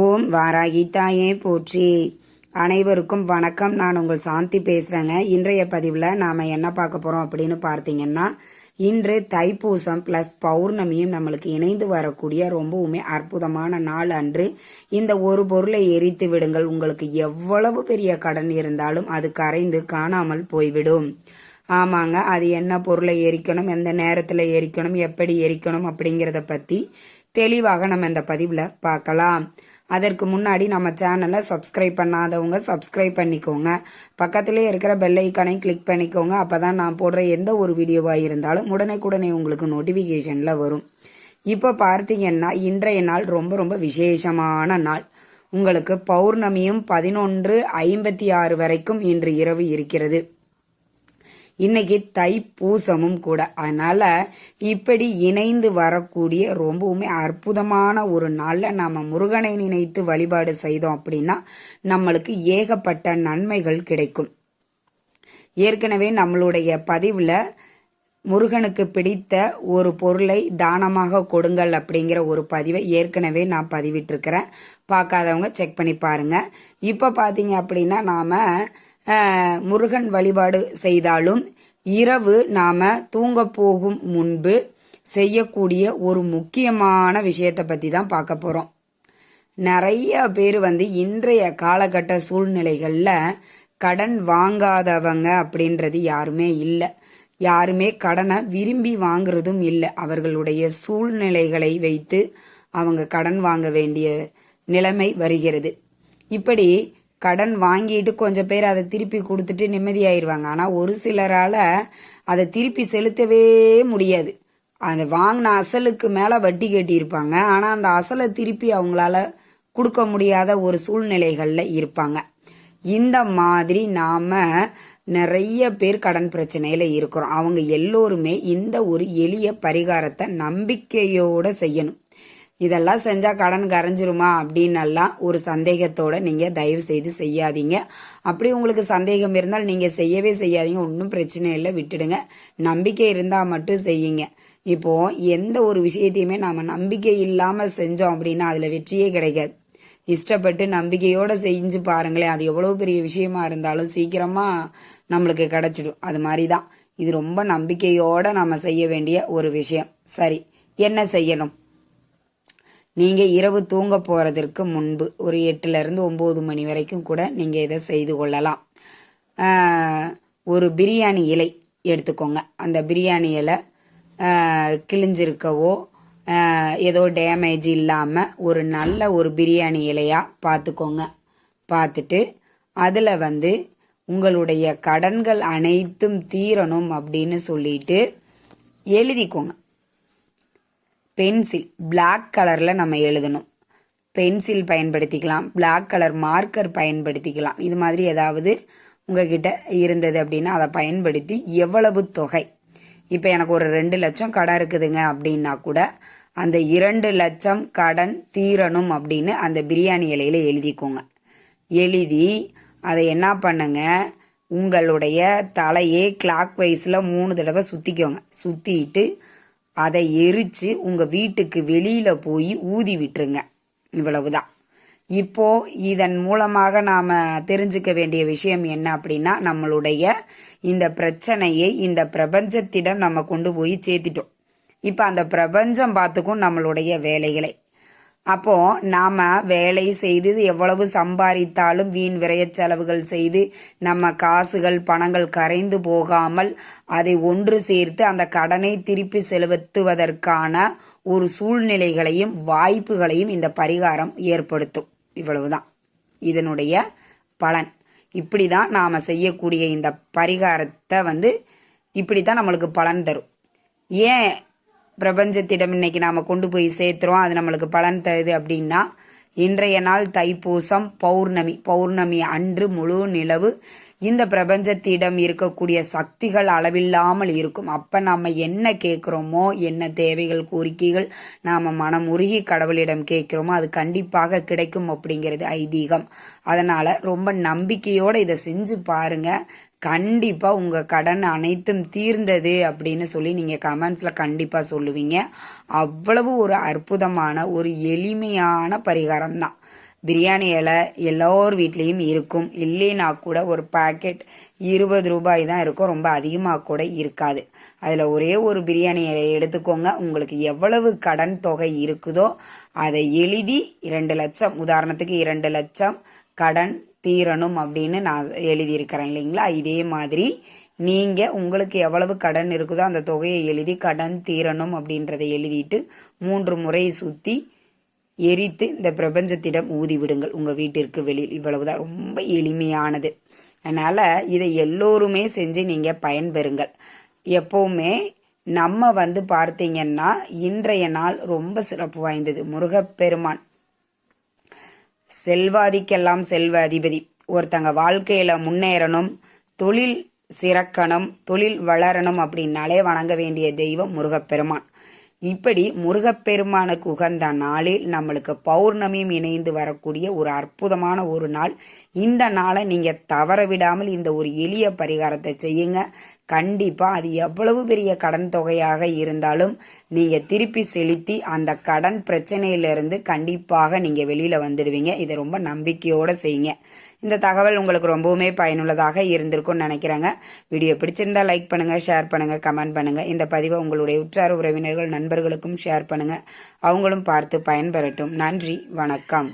ஓம் வாராகி தாயே போற்றி. அனைவருக்கும் வணக்கம். நான் உங்கள் சாந்தி பேசுகிறேங்க இன்றைய பதிவில் நாம் என்ன பார்க்க போகிறோம் அப்படின்னு பார்த்தீங்கன்னா இன்று தைப்பூசம் ப்ளஸ் பௌர்ணமியும் நம்மளுக்கு இணைந்து வரக்கூடிய ரொம்பவுமே அற்புதமான நாள் அன்று. இந்த ஒரு பொருளை எரித்து விடுங்கள். உங்களுக்கு எவ்வளவு பெரிய கடன் இருந்தாலும் அது கரைந்து காணாமல் போய்விடும். ஆமாங்க அது என்ன பொருளை எரிக்கணும் எந்த நேரத்தில் எரிக்கணும் எப்படி எரிக்கணும் அப்படிங்கிறத பற்றி தெளிவாக நம்ம இந்த பதிவில் பார்க்கலாம். அதற்கு முன்னாடி நம்ம சேனலை சப்ஸ்கிரைப் பண்ணாதவங்க சப்ஸ்கிரைப் பண்ணிக்கோங்க. பக்கத்திலே இருக்கிற பெல் ஐக்கானை கிளிக் பண்ணிக்கோங்க. அப்போ தான் நான் போடுற எந்த ஒரு வீடியோவாக இருந்தாலும் உடனே உங்களுக்கு நோட்டிஃபிகேஷனில் வரும். இப்போ பார்த்தீங்கன்னா இன்றைய நாள் ரொம்ப ரொம்ப விசேஷமான நாள். உங்களுக்கு பௌர்ணமியும் பதினொன்று ஐம்பத்தி ஆறு வரைக்கும் இன்று இரவு இருக்கிறது. இன்னைக்கு தை பூசமும் கூட. அதனால இப்படி இணைந்து வரக்கூடிய ரொம்பவுமே அற்புதமான ஒரு நாளில் நாம் முருகனை நினைத்து வழிபாடு செய்தோம் அப்படின்னா நம்மளுக்கு ஏகப்பட்ட நன்மைகள் கிடைக்கும். ஏற்கனவே நம்மளுடைய பதிவில் முருகனுக்கு பிடித்த ஒரு பொருளை தானமாக கொடுங்கள் அப்படிங்கிற ஒரு பதிவை ஏற்கனவே நான் பதிவிட்டிருக்கிறேன். பார்க்காதவங்க செக் பண்ணி பாருங்க. இப்போ பார்த்தீங்க அப்படின்னா நாம் முருகன் வழிபாடு செய்தாலும் இரவு நாம தூங்க போகும் முன்பு செய்யக்கூடிய ஒரு முக்கியமான விஷயத்தை பற்றி தான் பார்க்க போகிறோம் நிறைய பேர் வந்து இன்றைய காலகட்ட சூழ்நிலைகளில் கடன் வாங்காதவங்க அப்படின்றது யாருமே இல்லை. யாருமே கடனை விரும்பி வாங்குறதும் இல்லை. அவர்களுடைய சூழ்நிலைகளை வைத்து அவங்க கடன் வாங்க வேண்டிய நிலைமை வருகிறது. இப்படி கடன் வாங்கிட்டு கொஞ்சம் பேர் அதை திருப்பி கொடுத்துட்டு நிம்மதியாயிருவாங்க. ஆனால் ஒரு சிலரால் அதை திருப்பி செலுத்தவே முடியாது. அந்த வாங்கின அசலுக்கு மேலே வட்டி கட்டியிருப்பாங்க. ஆனால் அந்த அசலை திருப்பி அவங்களால கொடுக்க முடியாத ஒரு சூழ்நிலைகளில் இருப்பாங்க. இந்த மாதிரி நாம் நிறைய பேர் கடன் பிரச்சனையில் இருக்கிறோம். அவங்க எல்லோருமே இந்த ஒரு எளிய பரிகாரத்தை நம்பிக்கையோடு செய்யணும். இதெல்லாம் செஞ்சால் கடன் கரைஞ்சிருமா அப்படின்னெல்லாம் ஒரு சந்தேகத்தோட நீங்கள் தயவு செய்து செய்யாதீங்க. அப்படி உங்களுக்கு சந்தேகம் இருந்தால் நீங்கள் செய்யவே செய்யாதீங்க. ஒன்றும் பிரச்சனை இல்லை. விட்டுடுங்க. நம்பிக்கை இருந்தால் மட்டும் செய்யுங்க. இப்போது எந்த ஒரு விஷயத்தையுமே நாம் நம்பிக்கை இல்லாமல் செஞ்சோம் அப்படின்னா அதில் வெற்றியே கிடைக்காது. இஷ்டப்பட்டு நம்பிக்கையோடு செஞ்சு பாருங்களேன். அது எவ்வளோ பெரிய விஷயமா இருந்தாலும் சீக்கிரமாக நம்மளுக்கு கிடைச்சிடும். அது மாதிரி தான் இது ரொம்ப நம்பிக்கையோடு நம்ம செய்ய வேண்டிய ஒரு விஷயம். சரி. என்ன செய்யணும்? நீங்கள் இரவு தூங்க போகிறதற்கு முன்பு ஒரு எட்டுலேருந்து ஒம்பது மணி வரைக்கும் கூட நீங்கள் இதை செய்து கொள்ளலாம். ஒரு பிரியாணி இலை எடுத்துக்கோங்க. அந்த பிரியாணி இலை கிழிஞ்சிருக்கவோ ஏதோ டேமேஜ் இல்லாமல் ஒரு நல்ல ஒரு பிரியாணி இலையாக பார்த்துக்கோங்க. பார்த்துட்டு அதில் வந்து உங்களுடைய கடன்கள் அனைத்தும் தீரணும் அப்படின்னு சொல்லிட்டு எழுதிக்கோங்க. பென்சில் பிளாக் கலரில் நம்ம எழுதணும். பென்சில் பயன்படுத்திக்கலாம் பிளாக் கலர் மார்க்கர் பயன்படுத்திக்கலாம். இது மாதிரி ஏதாவது உங்ககிட்ட இருந்தது அப்படின்னா அதை பயன்படுத்தி எவ்வளவு தொகை? இப்போ எனக்கு ஒரு ரெண்டு லட்சம் கடன் இருக்குதுங்க அப்படின்னா கூட அந்த இரண்டு லட்சம் கடன் தீரணும் அப்படின்னு அந்த பிரியாணி இலையில் எழுதிக்கோங்க. எழுதி அதை என்ன பண்ணுங்க? உங்களுடைய தலையே கிளாக் வைஸில் மூணு தடவை சுற்றிக்கோங்க சுற்றிட்டு அதை எரித்து உங்கள் வீட்டுக்கு வெளியில் போய் ஊதி விட்டுருங்க. இவ்வளவுதான். இப்போ இதன் மூலமாக நாம் தெரிஞ்சுக்க வேண்டிய விஷயம் என்ன அப்படின்னா நம்மளுடைய இந்த பிரச்சனையை இந்த பிரபஞ்சத்திடம் நம்ம கொண்டு போய் சேர்த்திட்டோம். இப்போ அந்த பிரபஞ்சம் பார்த்துக்கும் நம்மளுடைய வேலைகளை. அப்போ நாம வேலை செய்து எவ்வளவு சம்பாதித்தாலும் வீண் விரைய செலவுகள் செய்து நம்ம காசுகள் பணங்கள் கரைந்து போகாமல் அதை ஒன்று சேர்த்து அந்த கடனை திருப்பி செலுத்துவதற்கான ஒரு சூழ்நிலைகளையும் வாய்ப்புகளையும் இந்த பரிகாரம் ஏற்படுத்தும். இவ்வளவுதான். இதனுடைய பலன். இப்படி தான் நாம் செய்யக்கூடிய இந்த பரிகாரத்தை வந்து இப்படி தான் நம்மளுக்கு பலன் தரும். ஏன் பிரபஞ்சத்திடம் இன்னைக்கு நாம் கொண்டு போய் சேர்த்துறோம். அது நம்மளுக்கு பலன் தருது அப்படின்னா இன்றைய நாள் தைப்பூசம் பௌர்ணமி. பௌர்ணமி அன்று முழு நிலவு. இந்த பிரபஞ்சத்திடம் இருக்கக்கூடிய சக்திகள் அளவில்லாமல் இருக்கும். அப்போ நம்ம என்ன கேட்குறோமோ என்ன தேவைகள் கோரிக்கைகள் நாம் மனம் உருகி கடவுளிடம் கேட்குறோமோ அது கண்டிப்பாக கிடைக்கும் அப்படிங்கிறது ஐதீகம். அதனால் ரொம்ப நம்பிக்கையோடு இதை செஞ்சு பாருங்கள் கண்டிப்பாக உங்கள் கடன் அனைத்தும் தீர்ந்தது அப்படின்னு சொல்லி நீங்கள் கமெண்ட்ஸில் கண்டிப்பாக சொல்லுவீங்க. அவ்வளவு ஒரு அற்புதமான ஒரு எளிமையான பரிகாரம் தான். பிரியாணி இலை எல்லோர் வீட்லேயும் இருக்கும். இல்லைனா கூட ஒரு பாக்கெட் இருபது ரூபாய் தான் இருக்கும். ரொம்ப அதிகமாக கூட இருக்காது. அதில் ஒரே ஒரு பிரியாணி இலையை எடுத்துக்கோங்க. உங்களுக்கு எவ்வளவு கடன் தொகை இருக்குதோ அதை எழுதி இரண்டு லட்சம் உதாரணத்துக்கு இரண்டு லட்சம் கடன் தீரணும் அப்படின்னு நான் எழுதியிருக்கிறேன் இல்லைங்களா? இதே மாதிரி நீங்கள் உங்களுக்கு எவ்வளவு கடன் இருக்குதோ அந்த தொகையை எழுதி கடன் தீரணும் அப்படின்றத எழுதிட்டு மூன்று முறை சுற்றி எரித்து இந்த பிரபஞ்சத்திடம் ஊதி விடுங்கள். உங்கள் வீட்டிற்கு வெளியில். இவ்வளவுதான். ரொம்ப எளிமையானது. அதனால் இதை எல்லோருமே செஞ்சு நீங்கள் பயன்பெறுங்கள். எப்போவுமே நம்ம வந்து பார்த்தீங்கன்னா இன்றைய நாள் ரொம்ப சிறப்பு வாய்ந்தது. முருகப்பெருமான் செல்வாதிக்கெல்லாம் செல்வ அதிபதி. ஒருத்தங்க வாழ்க்கையில் முன்னேறணும் தொழில் சிறக்கணும் தொழில் வளரணும் அப்படின்னாலே வணங்க வேண்டிய தெய்வம் முருகப்பெருமான். இப்படி முருகப்பெருமானுக்கு உகந்த நாளில் நம்மளுக்கு பௌர்ணமியும் இணைந்து வரக்கூடிய ஒரு அற்புதமான ஒரு நாள். இந்த நாளை நீங்கள் தவற விடாமல் இந்த ஒரு எளிய பரிகாரத்தை செய்யுங்க. கண்டிப்பாக அது எவ்வளவு பெரிய கடன் தொகையாக இருந்தாலும் நீங்கள் திருப்பி செலுத்தி அந்த கடன் பிரச்சனையிலிருந்து கண்டிப்பாக நீங்கள் வெளியில் வந்துடுவீங்க. இதை ரொம்ப நம்பிக்கையோடு செய்யுங்க. இந்த தகவல் உங்களுக்கு ரொம்பவுமே பயனுள்ளதாக இருந்திருக்கும்னு நினைக்கிறேங்க. வீடியோ பிடிச்சிருந்தா லைக் பண்ணுங்கள் ஷேர் பண்ணுங்கள் கமெண்ட் பண்ணுங்கள் இந்த பதிவை உங்களுடைய உற்றார் உறவினர்கள் நண்பர்களுக்கும் ஷேர் பண்ணுங்கள் அவங்களும் பார்த்து பயன்பெறட்டும். நன்றி வணக்கம்.